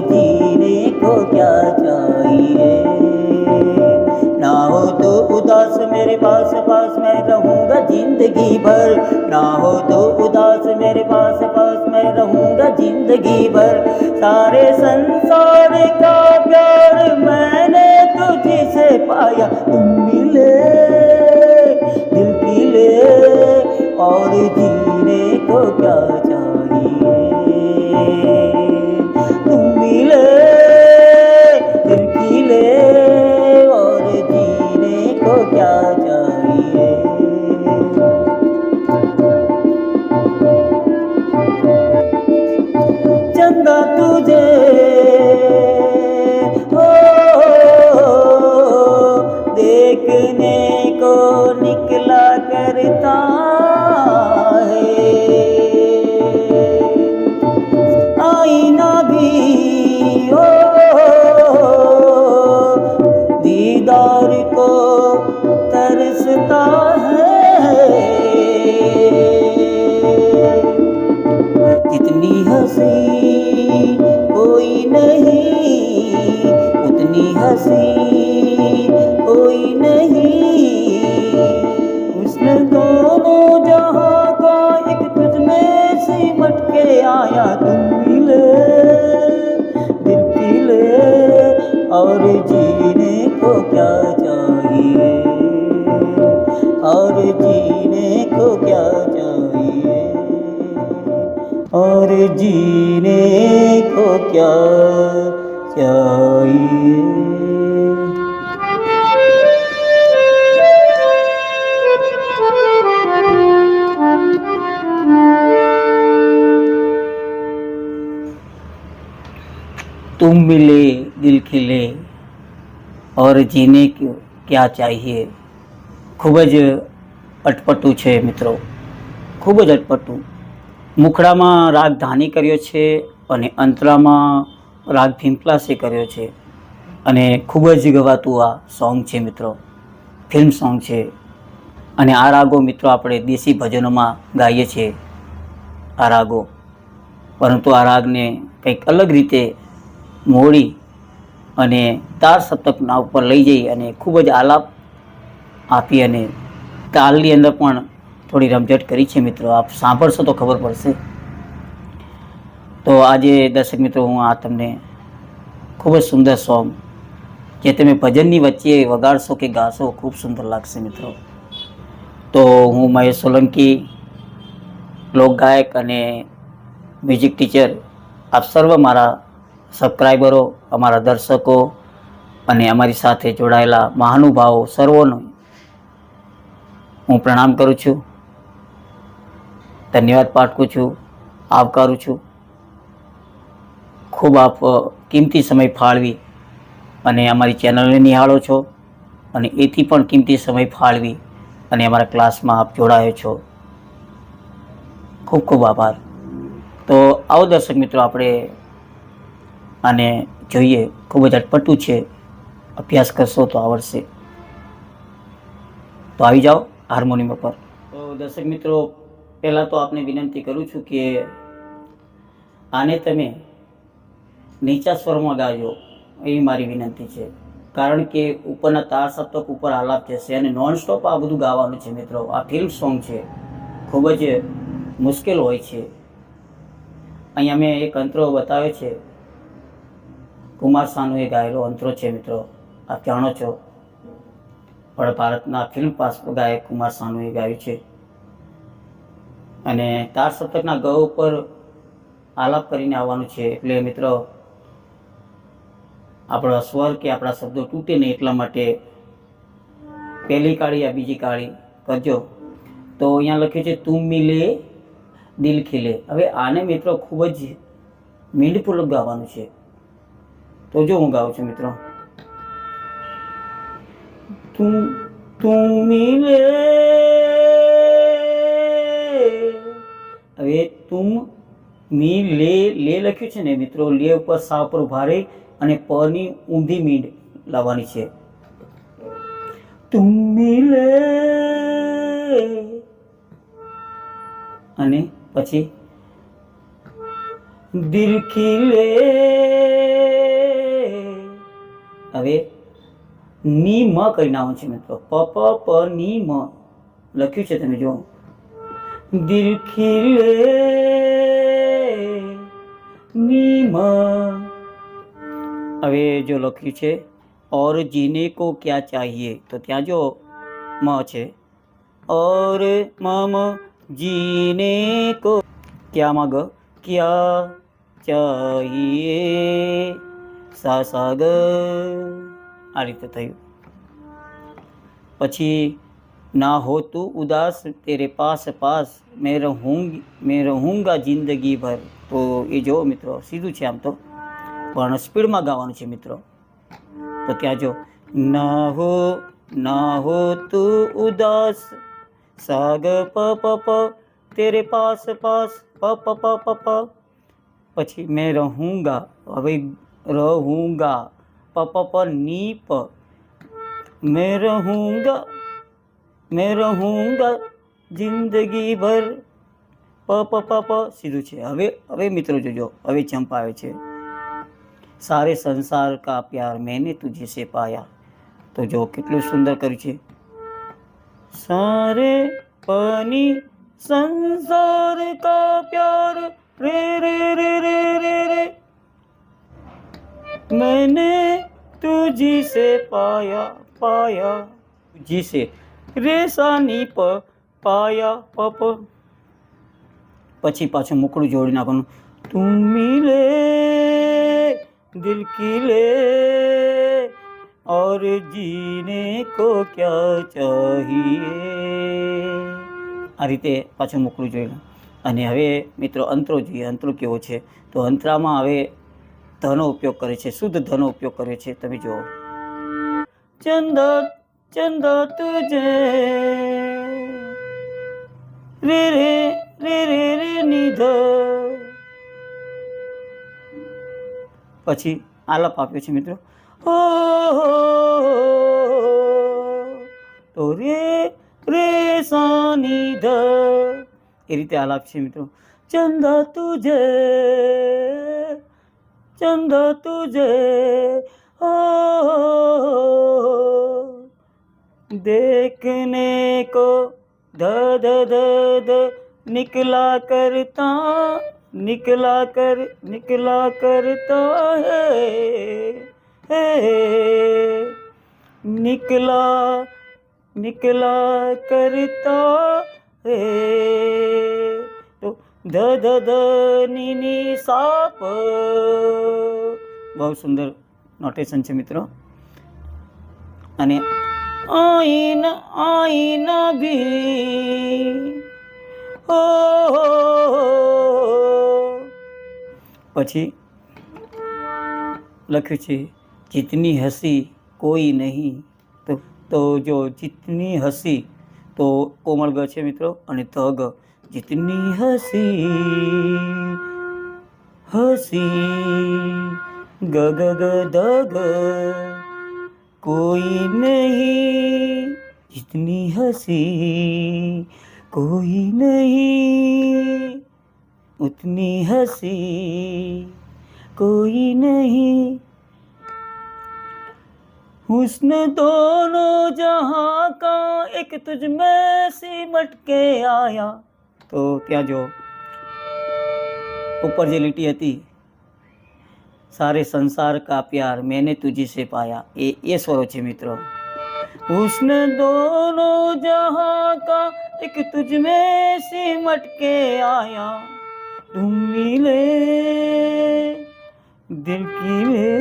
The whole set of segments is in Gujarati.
जीने को क्या चाहिए? ना हो तो उदास मेरे पास पास मैं रहूँगा ज़िंदगी भर। ना हो तो उदास मेरे पास पास मैं रहूँगा ज़िंदगी भर। सारे संसार का प्यार नहीं, उतनी हँसी कोई नहीं। उसने दोनों जहाँ का एक तुझ में सिमट के आया, तुम मिले, दिल की ले और जीने को क्या चाहिए? और जीने को क्या चाहिए? और जीने तुम मिले दिल खिले और જીને ક્યો ક્યાં ચાહીએ ખૂબ જ અટપટું છે મિત્રો ખૂબ જ અટપટું મુખડામાં રાગ ધાની કર્યો છે અને અંતરામાં રાગ ભીમપ્લાસે કર્યો છે અને ખૂબ જ ગવાતું આ સોંગ છે મિત્રો ફિલ્મ સોંગ છે અને આ રાગો મિત્રો આપણે દેશી ભજનોમાં ગાઈએ છીએ આ રાગો પરંતુ આ રાગને કંઈક અલગ રીતે મોડી અને તાર સપ્તકના ઉપર લઈ જઈ અને ખૂબ જ આલાપ આપી અને તાલની અંદર પણ થોડી રમઝટ કરી છે મિત્રો. આપ સાંભળશો તો ખબર પડશે. તો આજે દર્શક મિત્રો, હું આ તમને ખૂબ જ સુંદર સોંગ જે તમે ભજનની વચ્ચે વગાડશો કે ગાશો, ખૂબ સુંદર લાગશે મિત્રો. તો હું મહેશ સોલંકી લોક ગાયક અને મ્યુઝિક ટીચર, આપ સર્વ મારા સબસ્ક્રાઈબરો અમારા દર્શકો અને અમારી સાથે જોડાયેલા મહાનુભાવો સર્વોનો હું પ્રણામ કરું છું. ધન્યવાદ પાઠવું છું, આવકારું છું. ખૂબ આપ કિંમતી સમય ફાળવી અને અમારી ચેનલને નિહાળો છો અને એથી પણ કિંમતી સમય ફાળવી અને અમારા ક્લાસમાં આપ જોડાયો છો. ખૂબ ખૂબ આભાર. તો આવો દર્શક મિત્રો, આપણે આને જોઈએ, ખૂબ જ અટપટું છે. અભ્યાસ કરશો તો આવડશે તો આવી જાઓ હાર્મોનિયમ પર તો દર્શક મિત્રો, પહેલાં તો આપને વિનંતી કરું છું કે આને તમે નીચા સ્વરમાં ગાજો, એવી મારી વિનંતી છે. કારણ કે ઉપરના તાર સપ્તક ઉપર આલાપ જશે અને નોન સ્ટોપ આ બધું ગાવાનું છે મિત્રો. આ ફિલ્મ સોંગ છે. ખૂબ જ મુશ્કેલ હોય છે. અહીંયા મેં એક અંતરો બતાવ્યો છે. કુમાર સાનુએ ગાયેલો અંતરો છે મિત્રો. આપ જાણો છો. પણ ભારતના ફિલ્મ પાસ ગાયક કુમાર સાનુએ ગાયું છે. અને તાર સપ્તકના ગ ઉપર આલાપ કરીને આવવાનું છે. એટલે મિત્રો, આપણો સ્વર કે આપણા શબ્દો તૂટે નહીં એટલા માટે પહેલી કાળી આ બીજી કાળી કરજો. તો અહીંયા લખ્યું છે, તું મિલે, દિલ ખીલે. હવે આને મિત્રો ખૂબ જ મીંડપૂર્વક ગાવાનું છે. તો જો હું ગાઉં છું મિત્રો. તું તું મિલે. હવે તુમ મી લે લે લખ્યું છે ને મિત્રો, લે ઉપર સા ઉપર ભારે અને પ ની ઊંધી મીંડ લાવવાની છે. તું મિલે. અને પછી, દિલ ખીલે. હવે ની મ કરી નાખું છે મિત્રો. પ પ પ, ની મ. લખ્યું છે તમે જો દિલ ખીલે નીમ હવે જો લખ્યું છે, ઓર જીને કો ક્યા ચાહીએ? તો ત્યાં જો મ છે. ઓર મમ જીને કો ક્યાં માં ગ? ક્યા ચાહીએ? સા સા ગ આ રીતે થયું. પછી, ના હો તું ઉદાસ, તેરે પાસ પાસ, મેં રહુંગી મેં રહુંગા જિંદગી ભર. તો એ જો મિત્રો, સીધું છે આમ તો. પણ સ્પીડમાં ગાવાનું છે મિત્રો. તો ત્યાં જો, ના હો ના હો તું ઉદાસ સાગ પ પ પ, તેરે પાસ પાસ, પ પ પ પ પ. પછી, મેં રહુંગા. હવે રહુંગા प પ प नी प मैं रहूँगा मैं रहूँगा જિંદગી ભર પ પ પ પ સીધું છે. હવે હવે મિત્રો જોજો, હવે જમ્પ આવે છે. સારે સંસાર કા પ્યાર મેને તુજે સે પાયા. તો જો, કેટલું સુંદર કર્યું છે. સારે પની સંસાર કા પ્યાર રે રે રે રે રે मैंने तुझी से पाया पाया तुझी से રેસાની પ પાયા પપ પછી પાછું મુકડું જોડી નાખવાનું તું મિલે દિલ કી લે और जीने को क्या चाहिए આ રીતે પાછું મોકલું જોયું અને હવે મિત્રો અંતરો જોઈએ અંતરો કેવો છે તો અંતરામાં હવે ધનો ઉપયોગ કરે છે, શુદ્ધ ધનો ઉપયોગ કરે છે. તમે જુઓ. ચંદ ચંદ તુજે. રે રે રે રે રે નિધ પછી આલાપ આપ્યો છે મિત્રો. ઓ તો રે રે સાની નિધ એ રીતે આલાપ છે મિત્રો. ચંદ તુજે. चंद तुझे। हो देखने को ध ध ध ध निकला करता, निकला कर, निकला करता है है। निकला निकला करता है। ધ ધ ધ ની ની સાપ. બહુ સુંદર નોટેશન છે મિત્રો. અને આઈન આઈન ભી. ઓ પછી લખ્યું છે, જીતની હસી કોઈ નહીં. તો તો જો જીતની હસી, તો કોમળ ગ છે મિત્રો, અને ધ ગ. जितनी हँसी हँसी ग ग ग द ग कोई नहीं। जितनी हँसी, कोई नहीं। उतनी हँसी, कोई नहीं। हुस्न दोनों जहाँ का एक तुझ में सिमट के आया। તો ત્યાં જો ઉપર જે લીટી હતી સારે સંસાર કા પ્યાર મેને તુજી સે પાયા એ એ સ્વરો છે મિત્રો હુસ્ન દોનો જહાં કા એક તુજ में सिमट के आया तुम मिले दिल की ले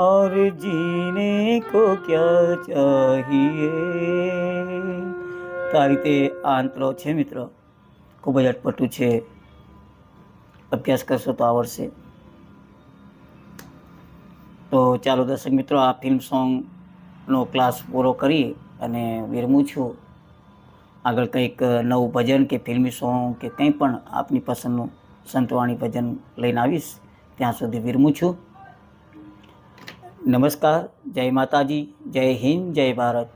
और जीने को क्या चाहिए તો આ રીતે આ અંતરો છે મિત્રો. ખૂબ જ અટપટું છે. અભ્યાસ કરશો તો આવડશે તો ચાલો દર્શક મિત્રો, આ ફિલ્મ સોંગનો ક્લાસ પૂરો કરી અને વિરમું છું. આગળ કંઈક નવું ભજન કે ફિલ્મી સોંગ કે કંઈ પણ આપની પસંદનું સંતવાણી ભજન લઈને આવીશ, ત્યાં સુધી વિરમું છું. નમસ્કાર, જય માતાજી, જય હિન્દ, જય ભારત.